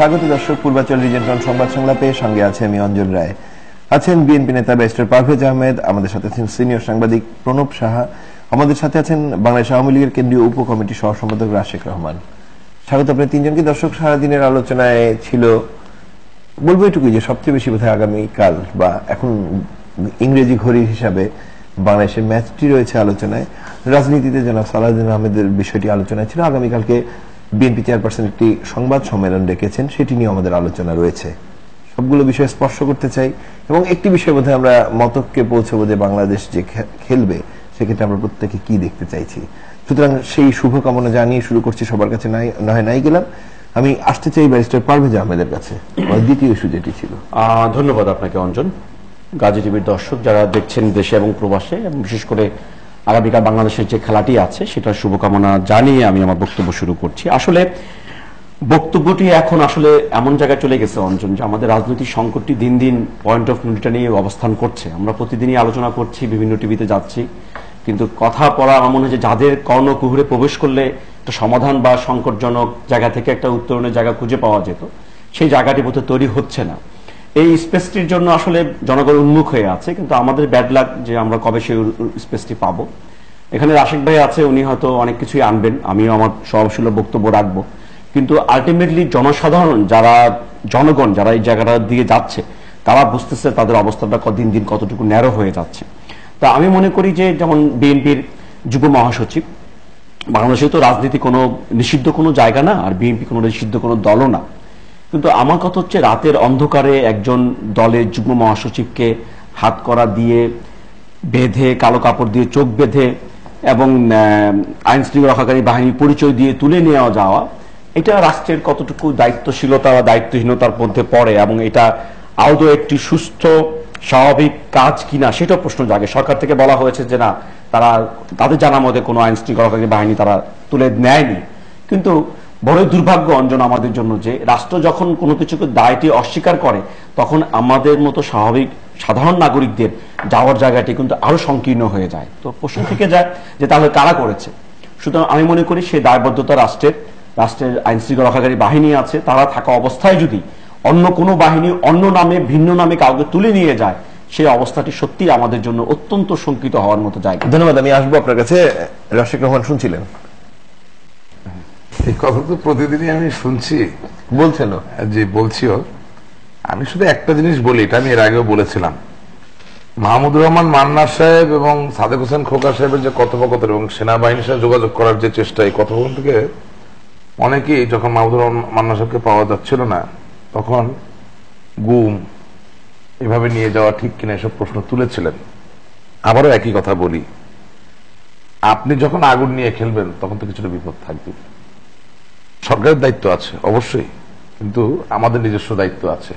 স্বাগত দর্শক, পূর্বাচল রিজেন্টন সংবাদ সংলাপে সঙ্গে আছে আমি অঞ্জন রায়। আছেন বিএনপি নেতা ব্যারিস্টার পারভেজ আহমেদ, আমাদের সাথে আছেন সিনিয়র সাংবাদিক প্রণব সাহা, আমাদের সাথে আছেন বাংলাদেশ আওয়ামী লীগের কেন্দ্রীয় উপ কমিটি সহ সম্পাদক রাশেক রহমান। স্বাগত আপনার তিনজনকে দর্শক, সারাদিনের আলোচনায় ছিল, বলব এটুকুই যে সবচেয়ে বেশি বোধহয় আগামীকাল বা এখন ইংরেজি ঘড়ির হিসাবে বাংলাদেশের ম্যাচটি রয়েছে আলোচনায়। রাজনীতিতে জনাব সালাউদ্দিন আহমেদের বিষয়টি আলোচনায় ছিল। আগামীকালকে বিএনপি চেয়ারপারসন একটি সংবাদ সম্মেলন ডেকেছেন, সেটি নিয়ে আমাদের আলোচনা রয়েছে। সবগুলো বিষয় স্পর্শ করতে চাই এবং একটি বিষয় বোধহয় আমরা মতককে পৌঁছবো যে বাংলাদেশ যে খেলবে, সেক্ষেত্রে আমরা প্রত্যেকে কি দেখতে চাইছি। সুতরাং সেই শুভকামনা জানিয়ে শুরু করছি, সবার কাছে নয়, নাই গেলাম। আমি আসতে চাই ব্যারিস্টার পারভেজ আহমেদের কাছে। দ্বিতীয় ইস্যু যেটি ছিল। ধন্যবাদ আপনাকে, অঞ্জন। গাজী টিভির দর্শক যারা দেখছেন দেশে এবং প্রবাসে বিশেষ করে আগামীকাল বাংলাদেশের যে খেলাটি আছে, সেটার শুভকামনা জানিয়ে আমি আমার বক্তব্য শুরু করছি। আসলে বক্তব্যটি এখন আসলে এমন জায়গায় চলে গেছে, অঞ্জন, যে আমাদের রাজনৈতিক সংকটটি দিন দিন পয়েন্ট অফ নিউটা নিয়ে অবস্থান করছে। আমরা প্রতিদিনই আলোচনা করছি, বিভিন্ন টিভিতে যাচ্ছি, কিন্তু কথা পড়া আমার মনে হয় যে যাদের কর্ণকুহুরে প্রবেশ করলে একটা সমাধান বা সংকটজনক জায়গা থেকে একটা উত্তরণের জায়গা খুঁজে পাওয়া যেত, সেই জায়গাটি বোধহয় তৈরি হচ্ছে না। এই স্পেসটির জন্য আসলে জনগণ উন্মুখ হয়ে আছে, কিন্তু আমাদের ব্যাড লাক যে আমরা কবে সেই স্পেসটি পাবো। এখানে রাশেক ভাই আছে, উনি হয়তো অনেক কিছুই আনবেন, আমিও আমার সহশীল বক্তব্য রাখব। কিন্তু আলটিমেটলি জনসাধারণ, যারা জনগণ, যারা এই জায়গাটা দিয়ে যাচ্ছে, তারা বুঝতেছে তাদের অবস্থাটা দিন দিন কতটুকু ন্যারো হয়ে যাচ্ছে। তা আমি মনে করি যে যেমন বিএনপির যুব মহাসচিব, বাংলাদেশে তো রাজনীতি কোনো নিষিদ্ধ কোনো জায়গা না, আর বিএনপি কোনো নিষিদ্ধ কোনো দলও না। কিন্তু আমার কথা হচ্ছে রাতের অন্ধকারে একজন দলের যুগ্ম মহাসচিবকে হাত করা দিয়ে বেঁধে, কালো কাপড় দিয়ে চোখ বেঁধে এবং আইন শৃঙ্খলা রক্ষাকারী বাহিনীর পরিচয় দিয়ে তুলে নেওয়া যাওয়া, এটা রাষ্ট্রের কতটুকু দায়িত্বশীলতা বা দায়িত্বহীনতার মধ্যে পড়ে এবং এটা আদৌ একটি সুস্থ, স্বাভাবিক কাজ কিনা সেটা প্রশ্ন জাগে। সরকার থেকে বলা হয়েছে যে না, তারা, তাদের জানা মতে কোনো আইন শৃঙ্খলা রক্ষাকারী বাহিনী তারা তুলে নেয়নি। কিন্তু বড়ই দুর্ভাগ্য অঞ্জন আমাদের জন্য যে রাষ্ট্র যখন কোনো কিছুকে দায়টি অস্বীকার করে, তখন আমাদের মতো স্বাভাবিক, সাধারণ নাগরিকদের যাওয়ার জায়গাটি কিন্তু আরও সংকীর্ণ হয়ে যায়। তো প্রশ্ন থেকে যায় যে তাহলে কারা করেছে? সুতরাং আমি মনে করি সেই দায়বদ্ধতা রাষ্ট্রের রাষ্ট্রের আইন শৃঙ্খলা রক্ষাকারী বাহিনী আছে, তারা থাকা অবস্থায় যদি অন্য কোনো বাহিনী অন্য নামে, ভিন্ন নামে কাউকে তুলে নিয়ে যায়, সেই অবস্থাটি সত্যি আমাদের জন্য অত্যন্ত শঙ্কিত হওয়ার মতো জায়গা। ধন্যবাদ, আমি আসব আপনার কাছে। রাশেক রহমান শুনছিলেন। এই কথা তো প্রতিদিনই আমি শুনছি। বলছেন। যে বলছিও আমি শুধু একটা জিনিস বলি এটা আমি এর আগেও বলেছিলাম। মাহমুদুর রহমান মান্না সাহেব এবং সাদেক হোসেন খোকা সাহেবের যে কথোপকথন এবং সেনাবাহিনীর সাথে যোগাযোগ করার যে চেষ্টা এই কথোপকথন থেকে অনেকেই যখন মাহমুদুর রহমান মান্না সাহেবকে পাওয়া যাচ্ছিল না তখন গুম এভাবে নিয়ে যাওয়া ঠিক কিনা এসব প্রশ্ন তুলেছিলেন। আবারও একই কথা বলি। আপনি যখন আগুন নিয়ে খেলবেন তখন তো কিছুটা বিপদ থাকবে সরকারের দায়িত্ব আছে, অবশ্যই। কিন্তু আমাদের নিজস্ব দায়িত্ব আছে।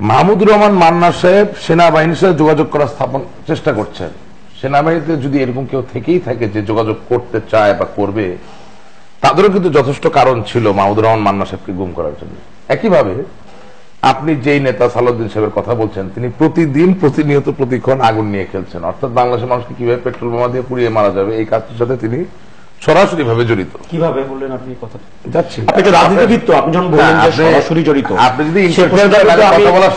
মাহমুদুর রহমান মান্না সাহেব সেনাবাহিনীর সাথে যোগাযোগ করার স্থাপন, চেষ্টা করছেন। সেনাবাহিনীতে যদি এরকম কেউ থেকেই থাকে যে যোগাযোগ করতে চায় বা করবে, তাদেরও কিন্তু যথেষ্ট কারণ ছিল মাহমুদুর রহমান মান্না সাহেবকে গুম করার জন্য। একইভাবে, আপনি যেই নেতা সালাউদ্দিন সাহেবের কথা বলছেন, তিনি প্রতিদিন প্রতিনিয়ত প্রতিক্ষণ আগুন নিয়ে খেলছেন। অর্থাৎ বাংলাদেশের মানুষকে কীভাবে পেট্রোল বোমা দিয়ে পুড়িয়ে মারা যাবে, এই কাজটির সাথে তিনি সরাসরি ভাবে জড়িত। কীভাবে বললেন আপনি কথাটা? যাচ্ছি। আপনি তো রাজনীতিবিদ তো আপনি যখন বললেন যে সরাসরি জড়িত আপনি যদি কথা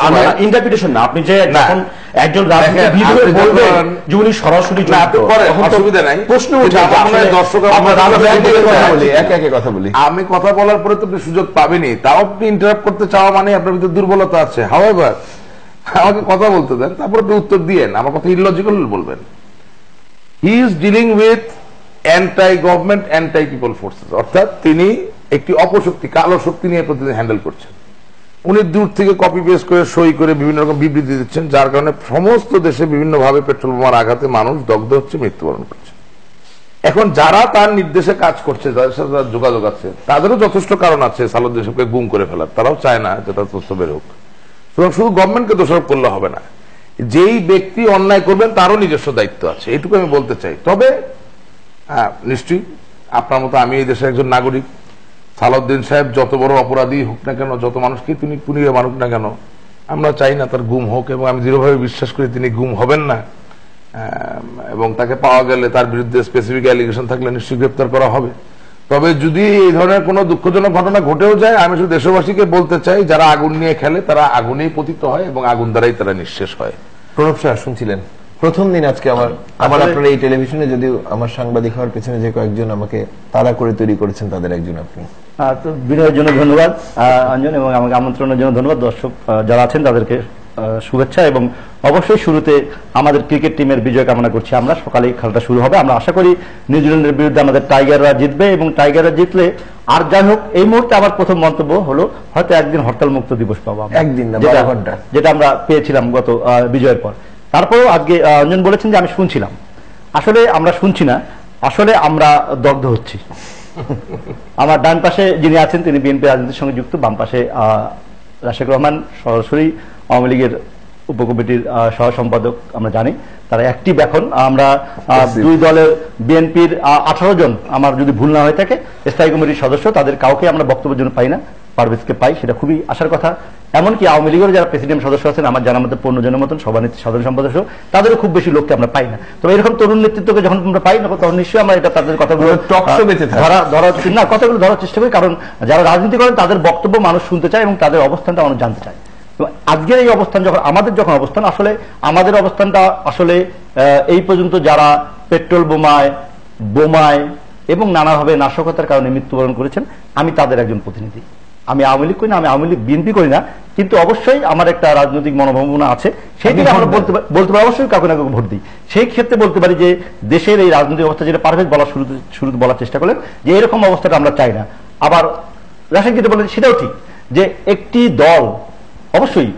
ইন্টারপ্রিটেশন না আপনি যে। যখন একজন রাজনীতিবিদ বলবেন যে উনি সরাসরি জড়িত অসুবিধা নাই। প্রশ্ন উঠে হয় দর্শক আমরা আপনার কথা একে একে কথা বলি। আমি কথা বলার পরে তো আপনি সুযোগ পাবেনই তাও আপনি ইন্টারাপ্ট করতে চাওয়া মানে আপনার ভিতরে দুর্বলতা আছে। হাওয়েভার আমাকে কথা বলতে দেন তারপর আপনি উত্তর দিয়েন আমার কথা ইলজিক্যাল বলবেন। He is dealing with anti government anti people forces অর্থাৎ তিনি একটি অপশক্তি, কালো শক্তি নিয়ে প্রতিদিন হ্যান্ডেল করছেন। উনি দূর থেকে কপি পেস্ট করে, সই করে বিভিন্ন রকম বিবৃতি দিচ্ছেন, যার কারণে সমস্ত দেশে বিভিন্নভাবে পেট্রোল বোমার আঘাতে মানুষ দগ্ধ হচ্ছে, মৃত্যুবরণ করছে। এখন যারা তার নির্দেশে কাজ করছে, যাদের সাথে তার যোগাযোগ আছে, তাদেরও যথেষ্ট কারণ আছে সালুদ্দিন সাহেবকে গুম করে ফেলার। তারাও চায় না যে তার তথ্য বের হোক। সুতরাং শুধু গভর্নমেন্টকে দোষারোপ করলে হবে না। যেই ব্যক্তি অন্যায় করবেন, তারও নিজস্ব দায়িত্ব আছে। এটুকু আমি বলতে চাই। তবে নিশ্চয়ই। আপনার মতো আমি এই দেশের একজন নাগরিক। সালাউদ্দিন সাহেব যত বড় অপরাধী হোক না কেন, যত মানুষকে তিনি পুনিয়ে মানুক না কেন, আমরা চাই না তার গুম হোক এবং আমি দৃঢ়ভাবে বিশ্বাস করি তিনি গুম হবেন না। এবং তাকে পাওয়া গেলে তার বিরুদ্ধে স্পেসিফিক অ্যালিগেশন থাকলে নিশ্চয়ই গ্রেপ্তার করা হবে। তবে যদি এই ধরনের কোনো দুঃখজনক ঘটনা ঘটেও যায়, আমি শুধু দেশবাসীকে বলতে চাই, যারা আগুন নিয়ে খেলে তারা আগুনেই পতিত হয় এবং আগুন দ্বারাই তারা নিঃশেষ হয়। প্রণব শাহ শুনছিলেন? প্রথম দিন আজকে আমার আমার আসলে- আপনার এই টেলিভিশনে যদিও আমার সাংবাদিক হওয়ার পেছনে যে কয়েকজন আমাকে তাড়া করে তৈরি করেছেন তাদের একজন আপনি। তো বিনয়ের জন্য ধন্যবাদ। অঞ্জন এবং আমাকে আমন্ত্রণের জন্য ধন্যবাদ। দর্শক যারা আছেন তাদেরকে শুভেচ্ছা এবং অবশ্যই শুরুতে আমাদের ক্রিকেট টিমের বিজয় কামনা করছি আমরা। সকালেই খেলাটা শুরু হবে। আমরা আশা করি নিউজিল্যান্ডের বিরুদ্ধে আমাদের টাইগাররা জিতবে এবং টাইগাররা জিতলে আর যাই হোক এই মুহূর্তে আমার প্রথম মন্তব্য হলো হয়তো একদিন হরতাল মুক্ত দিবস পাবো একদিন যেটা- যেটা আমরা পেয়েছিলাম গত বিজয়ের পর। তারপরেও আজকে অঞ্জন বলেছেন যে আমি শুনছিলাম। আসলে আমরা শুনছি না আসলে আমরা দগ্ধ হচ্ছি। আমার ডান পাশে যিনি আছেন তিনি বিএনপি রাজনীতির সঙ্গে যুক্ত বাম পাশে রাশেক রহমান সরাসরি আওয়ামী লীগের উপকমিটির সহ সম্পাদক আমরা জানি। তারা অ্যাক্টিভ এখন আমরা দুই দলের বিএনপির আঠারো জন আমার যদি ভুল না হয়ে থাকে স্থায়ী কমিটির সদস্য তাদের কাউকে আমরা বক্তব্যের জন্য পাই না। পারভেজকে পাই সেটা খুবই আশার কথা। এমনকি আওয়ামী লীগের যারা প্রেসিডেন্ট সদস্য আছেন আমার জানার মধ্যে পনেরো জনের মতন সভানেত্রী সাধারণ সম্পাদক তাদেরও খুব বেশি লোককে আমরা পাই না। তবে এরকম তরুণ নেতৃত্বকে যখন আমরা পাই না তখন নিশ্চয়ই আমরা এটা তাদের কথাগুলো। ধরা ধরার না কথাগুলো ধরার চেষ্টা করি কারণ যারা রাজনীতি করেন তাদের বক্তব্য মানুষ শুনতে চায় এবং তাদের অবস্থানটা মানুষ জানতে চায়। আজকের এই অবস্থান যখন আমাদের যখন অবস্থান আসলে আমাদের অবস্থানটা আসলে এই পর্যন্ত যারা পেট্রোল বোমায় বোমায় এবং নানাভাবে নাশকতার কারণে মৃত্যুবরণ করেছেন আমি তাদের একজন প্রতিনিধি। আমি আওয়ামী লীগ করি না আমি আওয়ামী লীগ বিএনপি করি না কিন্তু অবশ্যই আমার একটা রাজনৈতিক মনোভাবনা আছে। থেকে আমরা বলতে পারি- বলতে পারি অবশ্যই কাউকে না কাউকে ভোট দিই। সেই ক্ষেত্রে বলতে পারি যে দেশের এই রাজনৈতিক অবস্থা যেটা পারভেজ বলার শুরুতে শুরুতে বলার চেষ্টা করলেন যে এরকম অবস্থাটা আমরা চাই না। আবার রাশেদ যেটা বলেন সেটাও ঠিক যে একটি দল অবশ্যই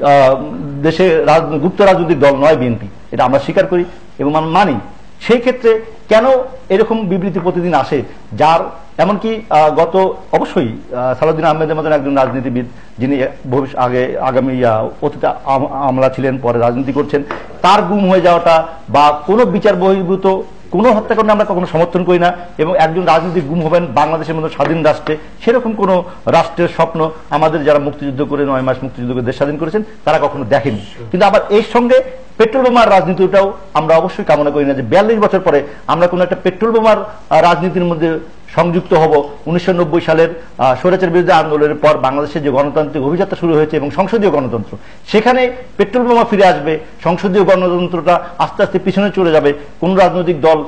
দেশে গুপ্ত রাজনৈতিক দল নয় বিএনপি এটা আমরা স্বীকার করি এবং আমরা মানি। সেই ক্ষেত্রে কেন এরকম বিবৃতি প্রতিদিন আসে? যার, এমনকি গত, অবশ্যই সালাউদ্দিন আহমেদের মতন একজন রাজনীতিবিদ যিনি ভবিষ্যৎ আগে আগামী অতীতে আম- আমলা ছিলেন, পরে রাজনীতি করছেন, তার গুম হয়ে যাওয়াটা বা কোনো বিচার বহির্ভূত কোনো হত্যাকাণ্ড আমরা কখনো সমর্থন করি না এবং একজন রাজনীতিক গুম হবেন বাংলাদেশের মতো স্বাধীন রাষ্ট্রে, সেরকম কোন রাষ্ট্রের স্বপ্ন আমাদের যারা মুক্তিযুদ্ধ করে নয় মাস মুক্তিযুদ্ধ করে দেশ স্বাধীন করেছেন, তারা কখনো দেখেনি। কিন্তু আবার এর সঙ্গে পেট্রোল বোমার রাজনীতিটাও আমরা অবশ্যই কামনা করি না যে বিয়াল্লিশ বছর পরে আমরা কোনো একটা পেট্রোল বোমার রাজনীতির মধ্যে সংযুক্ত হব। উনিশশো নব্বই সালের স্বৈরাচার বিরুদ্ধে আন্দোলনের পর বাংলাদেশের যে গণতান্ত্রিক অভিযাত্রা শুরু হয়েছে এবং সংসদীয় গণতন্ত্র, সেখানে পেট্রোল বোমা ফিরে আসবে। সংসদীয় গণতন্ত্রটা আস্তে আস্তে পিছনে চলে যাবে। কোন রাজনৈতিক দল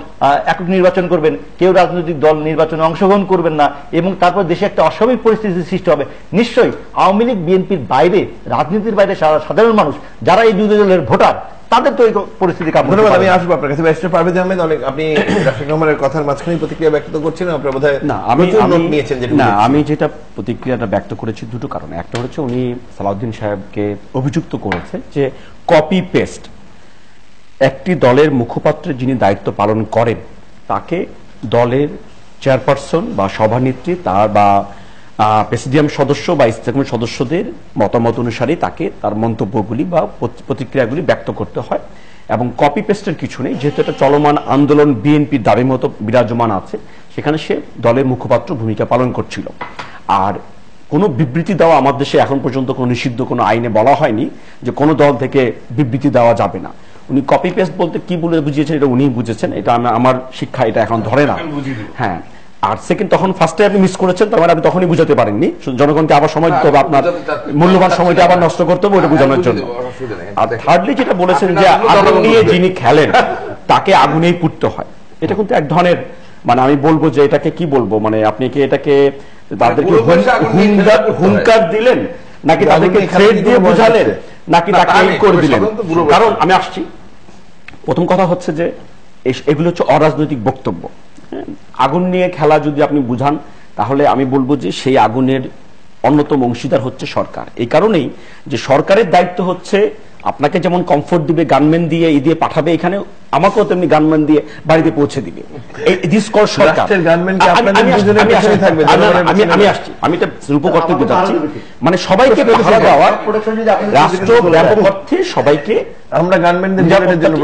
একক নির্বাচন করবেন, কেউ রাজনৈতিক দল নির্বাচনে অংশগ্রহণ করবেন না এবং তারপর দেশে একটা অস্বাভাবিক পরিস্থিতির সৃষ্টি হবে। নিশ্চয়ই আওয়ামী লীগ, বিএনপির বাইরে, রাজনীতির বাইরে সাধারণ মানুষ, যারা এই দুই দলের ভোটার তাদের তো এই পরিস্থিতি ধন্যবাদ আমি। আসব আপনার কাছে। ব্যারিস্টার পারভেজ আহমেদ অনেক আপনি রহমানের কথার মাঝখানে প্রতিক্রিয়া ব্যক্ত করছেন। আপনার বোধহয় না আমি নিয়েছেন না আমি যেটা প্রতিক্রিয়াটা ব্যক্ত করেছি দুটো কারণে। একটা হচ্ছে উনি সালাউদ্দিন সাহেবকে অভিযুক্ত করেছে যে কপি পেস্ট একটি দলের মুখপাত্রের যিনি দায়িত্ব পালন করেন তাকে দলের চেয়ারপারসন বা সভানেত্রী তার বা প্রেসিডিয়াম সদস্য বা ইস্তেকম সদস্যদের মতামত অনুসারে তাকে তার মন্তব্যগুলি বা প্রতিক্রিয়াগুলি ব্যক্ত করতে হয় এবং কপি পেস্টের কিছু নেই। যেহেতু একটা চলমান আন্দোলন বিএনপির দাবি মতো বিরাজমান আছে সেখানে সে দলের মুখপাত্র ভূমিকা পালন করছিল। আর কোনো বিবৃতি দেওয়া আমার দেশে এখন পর্যন্ত কোনো নিষিদ্ধ কোনো আইনে বলা হয়নি যে কোনো দল থেকে বিবৃতি দেওয়া যাবে না। উনি কপি পেস্ট বলতে কি বলে বুঝিয়েছেন এটা উনি বুঝেছেন। এটা আমার শিক্ষা এটা এখন ধরে না। হ্যাঁ। আর সেকেন্ড তখন ফার্স্টে আপনি মিস করেছেন তখন আপনি তখনই বুঝাতে পারেননি জনগণকে আবার সময় দিতে হবে আপনার মূল্যবান সময়টা আবার নষ্ট করতে হবে ওটা হ্যাঁ, বোঝানোর জন্য। আর থার্ডলি যেটা বলেছেন যে আগুন নিয়ে যিনি খেলেন তাকে আগুনেই পুড়তে হয় এটা কিন্তু এক ধরনের মানে আমি বলব যে এটাকে কি বলব মানে আপনি কি এটাকে তাদেরকে নিয়ে হুঙ্কার- হয়। দিলেন নাকি তাদেরকে থ্রেড দিয়ে বুঝালেন নাকি তাকে করে দিলেন। কারণ আমি আসছি প্রথম কথা হচ্ছে যে এগুলো হচ্ছে অরাজনৈতিক বক্তব্য হ্যাঁ? আগুন নিয়ে খেলা যদি আপনি বুঝান তাহলে আমি বলব যে সেই আগুনের অন্যতম অংশীদার হচ্ছে সরকার। এই কারণেই যে সরকারের দায়িত্ব হচ্ছে আপনাকে যেমন কমফোর্ট দিবে গানম্যান দিয়ে এই দিয়ে পাঠাবে এখানে আমাকেও তেমনি গানম্যান দিয়ে বাড়িতে পৌঁছে দিবে। সরকার। আমি- আমি আসছি, আমি এটা রূপ করতে যাচ্ছি। মানে সবাইকে পাহারা দেওয়ার প্রোটেকশন যদি আপনি রাষ্ট্র ব্যাপক অর্থে সবাইকে আমরা গানম্যানদের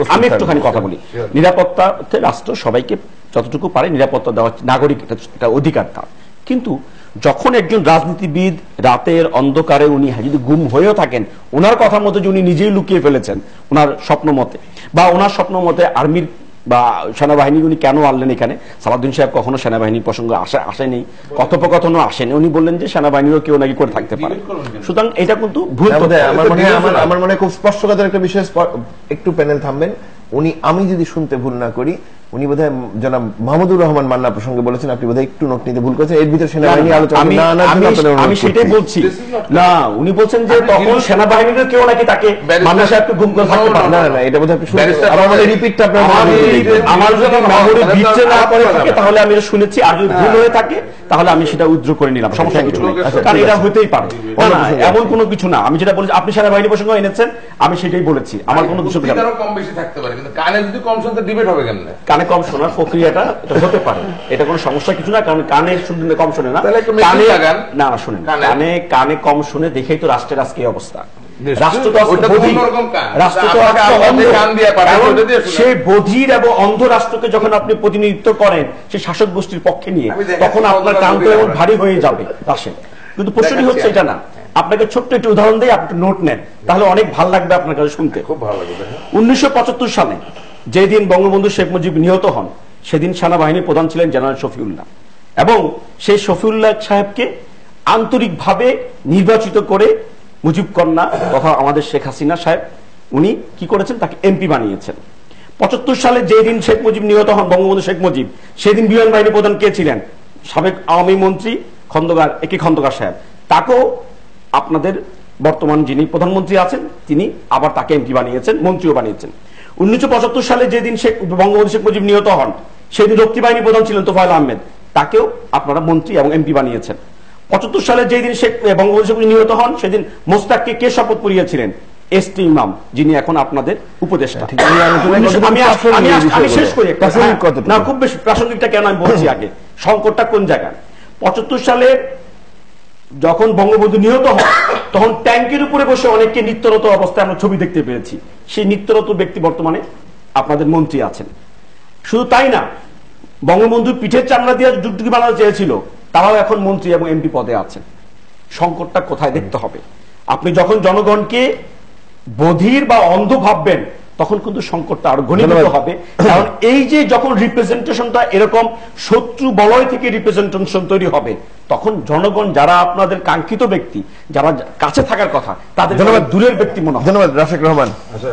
আমি একটুখানি কথা বলি। নিরাপত্তা রাষ্ট্র সবাইকে যতটুকু পারে নিরাপত্তা দেওয়া নাগরিক এটা একটা অধিকার তার। কিন্তু যখন একজন রাজনীতিবিদ রাতের অন্ধকারে উনি যদি গুম হয়েও থাকেন ওনার কথা মতো যে উনি নিজেই লুকিয়ে ফেলেছেন ওনার স্বপ্ন মতে। বা ওনার স্বপ্ন মতে আর্মির বা সেনাবাহিনী উনি কেন আনলেন এখানে? সালাউদ্দিন সাহেব কখনো সেনাবাহিনী প্রসঙ্গে আসে আসেনি কথোপকথনও আসেনি। উনি বললেন যে সেনাবাহিনীরও কেউ নাকি করে থাকতে পারে। সুতরাং এটা কিন্তু ভুল হ্যাঁ। আমার মনে হয় মনে হয় খুব স্পষ্টকাতর একটা বিষয়। স্প- একটু প্যানেল থামবেন। উনি আমি যদি শুনতে ভুল না করি উনি বোধহয় জনাব মাহমুদুর রহমান মান্না প্রসঙ্গে বলেছেন আপনি বোধহয় একটু নোট নিতে ভুল করেছেন। এর ভিতরে সেনাবাহিনী আলোচনা আমি না আমি সেটাই বলছি। না উনি বলছেন যে তখন সেনাবাহিনীর কেউ নাকি তাকে মান্না সাহেবকে গুম করে থাকতে পারে না না এটা বোধহয় আপনি আমার মনে রিপিটটা আপনার আমার যদি- বিচ্ছে না করে থাকে তাহলে আমি শুনেছি। আর যদি ভুল হয়ে। থাকে তাহলে আমি সেটা উদ্র করে নিলাম। সমস্যা কিছু নেই। আচ্ছা, কারণ এটা। হতেই পারে। না এমন কোনো কিছু না। আমি যেটা বলেছি আপনি সেনাবাহিনী প্রসঙ্গ এনেছেন আমি সেটাই বলেছি। আমার কোনো কিছু বুদ্ধি কম বেশি থাকতে পারে কিন্তু কানে যদি কম শুনতে ডিবেট হবে কেমনে? কানে কম শোনার প্রক্রিয়াটা এটা হতে পারে। এটা কোনো সমস্যা কিছু না কারণ কানে শুনলে কম শোনে না। কানে না না। শুনেন কানে। কানে কম শুনে দেখেই তো রাষ্ট্রের আজকে অবস্থা। সেই বধির এবং অন্ধ রাষ্ট্রকে যখন আপনি প্রতিনিধিত্ব করেন সেই শাসক গোষ্ঠীর পক্ষে নিয়ে তখন আপনার কান তো এমন ভারী হয়ে যাবে আসেন কিন্তু প্রশ্নটি হচ্ছে এটা না। আপনাকে ছোট্ট একটি উদাহরণ দিয়ে আপনি নোট নেন। তাহলে অনেক ভালো লাগবে আপনার কাছে শুনতে। খুব ভালো লাগবে। উনিশশো সালে যেদিন বঙ্গবন্ধু শেখ মুজিব নিহত হন, সেদিন সেনাবাহিনীর প্রধান ছিলেন জেনারেল শফিউল্লাহ। এবং সেই শফিউল্লাহ সাহেবকে আন্তরিকভাবে নির্বাচিত করে মুজিব কন্যা তথা আমাদের শেখ হাসিনা সাহেব, উনি কি করেছেন? তাকে এমপি বানিয়েছেন। পঁচাত্তর সালে যেদিন শেখ মুজিব নিহত হন, বঙ্গবন্ধু শেখ মুজিব, সেদিন বিমান বাহিনী প্রধান কে ছিলেন? সাবেক আওয়ামী মন্ত্রী খন্দকার একে খন্দকার সাহেব। তাকেও আপনাদের বর্তমান যিনি প্রধানমন্ত্রী আছেন, তিনি আবার তাকে এমপি বানিয়েছেন, মন্ত্রীও বানিয়েছেন। উনিশশো সালে যেদিন শেখ বঙ্গবন্ধু শেখ মুজিব নিহত হন সেদিন রক্ষী বাহিনী প্রধান ছিলেন তোফায়ল আহমেদ। তাকেও আপনারা মন্ত্রী এবং এমপি বানিয়েছেন। পঁচাত্তর সালে যেদিন শেখ বঙ্গবন্ধু শেখ মুজিব নিহত হন সেদিন মোস্তাককে কে শপথ পড়িয়েছিলেন? এস টি ইমাম যিনি এখন আপনাদের উপদেষ্টা। আমি? শেষ করি হ্যাঁ? না খুব বেশি প্রাসঙ্গিকটা কেন আমি বলছি আগে? সংকটটা কোন জায়গায়? পঁচাত্তর সালে যখন বঙ্গবন্ধু নিহত হন, তখন ট্যাঙ্কের উপরে বসে অনেককে নিত্যরত অবস্থায় আমরা ছবি দেখতে পেয়েছি। সেই নিত্যরত ব্যক্তি বর্তমানে আপনাদের মন্ত্রী আছেন। শুধু তাই না বঙ্গবন্ধু পিঠের চামড়া দিয়ে যুদ্ধটি বানানো চেয়েছিল, তারাও এখন মন্ত্রী এবং এমপি পদে আছেন। সংকটটা কোথায় দেখতে হবে? আপনি যখন জনগণকে বধির বা অন্ধ ভাববেন তখন কিন্তু সংকটটা আরও ঘনীভূত হবে কারণ এই যে যখন রিপ্রেজেন্টেশনটা এরকম শত্রু বলয় থেকে রিপ্রেজেন্টেশন তৈরি হবে তখন জনগণ যারা আপনাদের কাঙ্ক্ষিত ব্যক্তি যারা কাছে থাকার কথা তাদের ধন্যবাদ। দূরের ব্যক্তি মনে হয় ধন্যবাদ রাশেক রহমান আচ্ছা।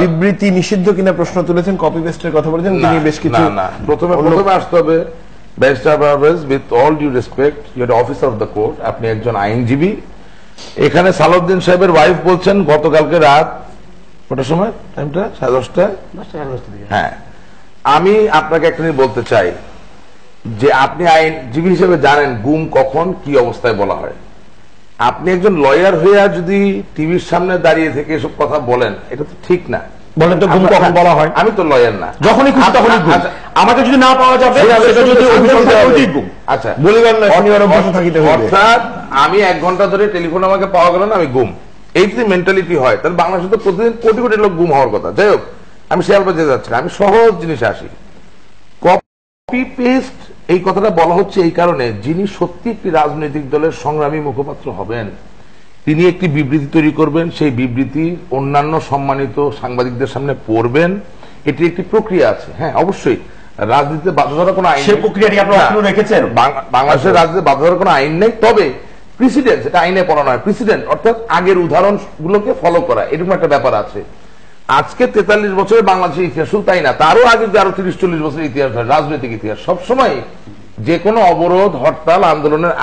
বিবৃতি নিষিদ্ধ কিনা প্রশ্ন তুলেছেন কপি পেস্টের কথা বলেছেন তিনি বেশ কিছু। প্রথমে প্রথমে আসতে হবে barrister Parvez with all due respect your officer of the court আপনি একজন আইনজীবী এখানে সালাউদ্দিন সাহেবের ওয়াইফ বলছেন গতকালকে রাত কটার সময়? টাইমটা সাড়ে দশটা? হ্যাঁ। আমি আপনাকে একটা জিনিস বলতে চাই যে আপনি আইনজীবী হিসেবে জানেন গুম কখন কি অবস্থায় বলা হয়। আপনি একজন লয়ার হয়ে যদি টিভির সামনে দাঁড়িয়ে থেকে এসব কথা বলেন এটা তো ঠিক না। বলেন তো গুম কখন বলা হয়? আমি তো লয়ার না। যখনই খুশি তখনই গুম। আচ্ছা, আমাকে যদি না পাওয়া যাবে সেটা যদি অভিযোগ হবে। গুম। আচ্ছা। বলিবার না, থাকিতে হইবে। অর্থাৎ আমি এক ঘণ্টা ধরে টেলিফোন আমাকে পাওয়া গেল না আমি গুম। এই যদি মেন্টালিটি হয় তাহলে বাংলাদেশে তো প্রতিদিন কোটি কোটি লোক গুম হওয়ার কথা। যাই হোক আমি যেতে যাচ্ছি না। আমি সহজ জিনিসে আসি। কপি পেস্ট এই কথাটা বলা হচ্ছে এই কারণে যিনি সত্যি একটি রাজনৈতিক দলের সংগ্রামী মুখপাত্র হবেন তিনি একটি বিবৃতি তৈরি করবেন সেই বিবৃতি অন্যান্য সম্মানিত সাংবাদিকদের সামনে পড়বেন। এটি একটি প্রক্রিয়া আছে। হ্যাঁ অবশ্যই। রাজনীতিতে বাধা ধরা কোনো আইন সেই প্রক্রিয়াটি আপনারা রেখেছেন? বাংলাদেশের রাজনীতিতে বাধা ধরার কোনো আইন নেই। তবে প্রেসিডেন্ট এটা আইনে পড়া নয়। প্রেসিডেন্ট অর্থাৎ আগের উদাহরণ গুলোকে ফলো করা। এরকম একটা ব্যাপার আছে। আজকে তেতাল্লিশ বছরের বাংলাদেশের ইতিহাস শুধু তাই না, তারও আগে যে আরও তিরিশ চল্লিশ বছরের ইতিহাস রাজনৈতিক ইতিহাস। সবসময় যে কোনো অবরোধ, হরতাল, আন্দোলনের